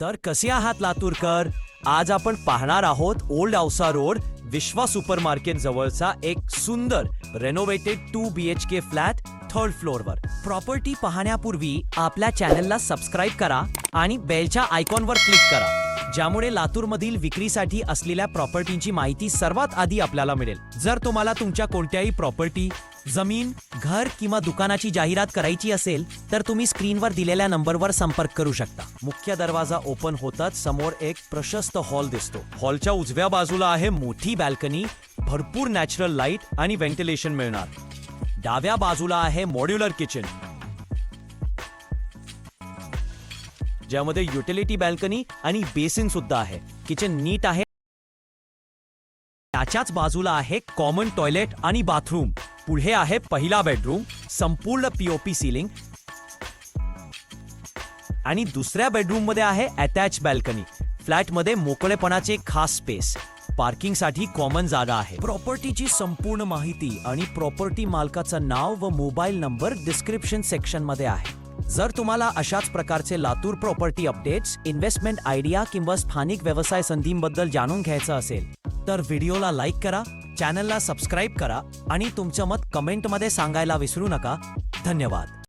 तर कसे आहात लातूरकर? आज आपण पाहणार आहोत old Ausa road Vishwa supermarket जवळचा एक सुंदर renovated two B H K flat third फ्लोअरवर property पाहण्यापूर्वी आपल्या चॅनलला सबस्क्राईब करा आणि बेलच्या आयकॉनवर क्लिक करा. ज्यामुळे लातूरमधील विक्रीसाठी असलेल्या प्रॉपर्टीची माहिती सर्वात आधी आपल्याला मिळेल. जर तुम्हाला तुमच्या कोणत्याही प्रॉपर्टी जमीन घर किंवा दुकानाची जाहिरात करायची असेल तर तुम्ही स्क्रीनवर दिलेल्या नंबरवर संपर्क करू शकता. मुख्य दरवाजा ओपन होताच समोर एक प्रशस्त हॉल दिसतो. हॉलच्या उजव्या बाजूला आहे मोठी बॅल्कनी भरपूर नॅचरल लाइट आणि व्हेंटिलेशन मिळणार. डाव्या बाजूला आहे मॉड्युलर किचन ज्यामध्ये युटिलिटी बॅल्कनी आणि बेसिन सुद्धा आहे. किचन नीट आहे. त्याच्याच बाजूला आहे कॉमन टॉयलेट आणि बाथरूम पुढे आहे पहिला बेडरूम संपूर्ण पीओपी सिलिंग आणि दुसऱ्या बेडरूममध्ये आहे अटॅच बॅल्कनी फ्लॅटमध्ये मोकळेपणाचे खास स्पेस पार्किंगसाठी कॉमन जागा आहे. प्रॉपर्टीची संपूर्ण माहिती आणि प्रॉपर्टी मालकाचं नाव व मोबाईल नंबर डिस्क्रिप्शन सेक्शनमध्ये आहे. जर तुम्हाला अशाच प्रकारचे Latur property updates investment idea किंवा स्थानिक व्यवसाय संधींबद्दल जाणून घ्यायचं असेल तर व्हिडिओला लाईक करा चॅनलला सबस्क्राईब करा आणि तुमचं मत कमेंटमध्ये सांगायला विसरू नका. धन्यवाद.